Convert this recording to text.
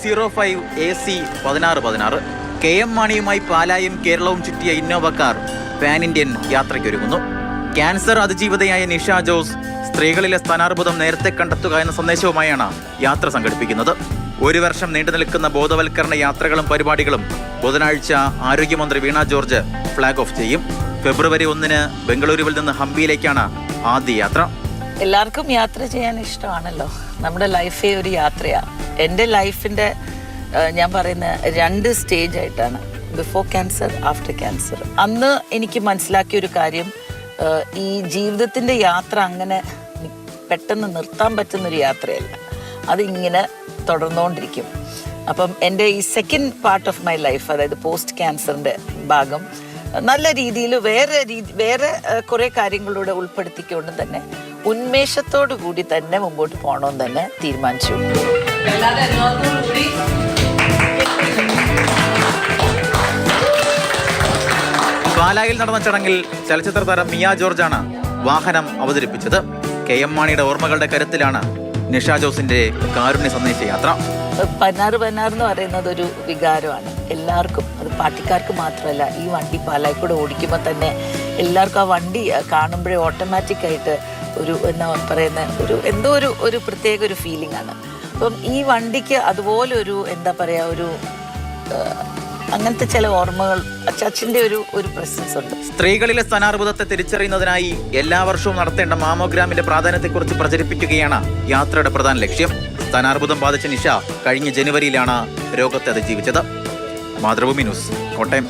Zero five A C പതിനാറ് പതിനാറ് K M മാണിയുമായി പാലായും കേരളവും ചുറ്റിയ ഇന്നോവ കാർ പാൻ ഇന്ത്യൻ യാത്രയ്ക്കൊരുങ്ങുന്നു. ക്യാൻസർ അതിജീവിതയായ നിഷ ജോസ് സ്ത്രീകളിലെ സ്ഥാനാർബുദം നേരത്തെ കണ്ടെത്തുക എന്ന സന്ദേശവുമായാണ് യാത്ര സംഘടിപ്പിക്കുന്നത്. ഒരു വർഷം നീണ്ടു നിൽക്കുന്ന ബോധവൽക്കരണ യാത്രകളും പരിപാടികളും ബുധനാഴ്ച ആരോഗ്യമന്ത്രി വീണ ജോർജ് ഫ്ളാഗ് ഓഫ് ചെയ്യും. ഫെബ്രുവരി ഒന്നിന് ബംഗളൂരുവിൽ നിന്ന് ഹംപിയിലേക്കാണ് ആദ്യ യാത്ര. എല്ലാവർക്കും യാത്ര ചെയ്യാൻ ഇഷ്ടമാണല്ലോ. നമ്മുടെ ലൈഫേ ഒരു യാത്രയാണ് എന്റെ ലൈഫിന്റെ ഞാൻ പറയുന്ന രണ്ട് സ്റ്റേജ് ആയിട്ടാണ്. ബിഫോർ ക്യാൻസർ ആഫ്റ്റർ ക്യാൻസർ അന്ന് എനിക്ക് മനസ്സിലാക്കിയ ഒരു കാര്യം ഈ ജീവിതത്തിന്റെ യാത്ര അങ്ങനെ പെട്ടെന്ന് നിർത്താൻ പറ്റുന്നൊരു യാത്രയല്ല. അതിങ്ങനെ തുടർന്നുകൊണ്ടിരിക്കും. അപ്പം എന്റെ ഈ second part of my life അതായത് പോസ്റ്റ് ക്യാൻസറിന്റെ ഭാഗം നല്ല രീതിയിൽ വേറെ രീതി വേറെ കുറേ കാര്യങ്ങളിലൂടെ ഉൾപ്പെടുത്തിക്കൊണ്ട് തന്നെ ഉന്മേഷത്തോടു കൂടി തന്നെ മുമ്പോട്ട് പോകണമെന്ന് തന്നെ തീരുമാനിച്ചു. പാലായിൽ നടന്ന ചടങ്ങിൽ ചലച്ചിത്ര താരം മിയ ജോർജാണ് വാഹനം അവതരിപ്പിച്ചത്. കെ എം മാണിയുടെ ഓർമ്മകളുടെ കരുത്തിലാണ് നിഷ ജോസിന്റെ കാരുണ്യ സന്ദേശ യാത്ര. പതിനാറ് പതിനാറ് എന്ന് പറയുന്നത് ഒരു വികാരമാണ്. എല്ലാവർക്കും അത് പാർട്ടിക്കാർക്ക് മാത്രമല്ല ഈ വണ്ടി പാലായിക്കൂടെ ഓടിക്കുമ്പോൾ തന്നെ എല്ലാവർക്കും ആ വണ്ടി കാണുമ്പോഴേ ഓട്ടോമാറ്റിക്കായിട്ട് ഒരു എന്നാ പറയുന്ന ഒരു എന്തോ ഒരു ഒരു പ്രത്യേക ഒരു ഫീലിംഗ് ആണ്. അപ്പം ഈ വണ്ടിക്ക് അതുപോലെ ഒരു എന്താ പറയുക ഒരു അങ്ങനത്തെ ചില ഓർമ്മകൾ അച്ചാച്ചിന്റെ ഒരു ഒരു പ്രസൻസ് ഉണ്ട്. സ്ത്രീകളിലെ സ്ഥാനാർബുദത്തെ തിരിച്ചറിയുന്നതിനായി എല്ലാ വർഷവും നടത്തേണ്ട മാമോഗ്രാമിന്റെ പ്രാധാന്യത്തെക്കുറിച്ച് പ്രചരിപ്പിക്കുകയാണ് യാത്രയുടെ പ്രധാന ലക്ഷ്യം. സ്ഥാനാർബുദം ബാധിച്ച നിഷ കഴിഞ്ഞ ജനുവരിയിലാണ് രോഗത്തെ അതിജീവിച്ചത്. മാതൃഭൂമി ന്യൂസ് കോട്ടയം.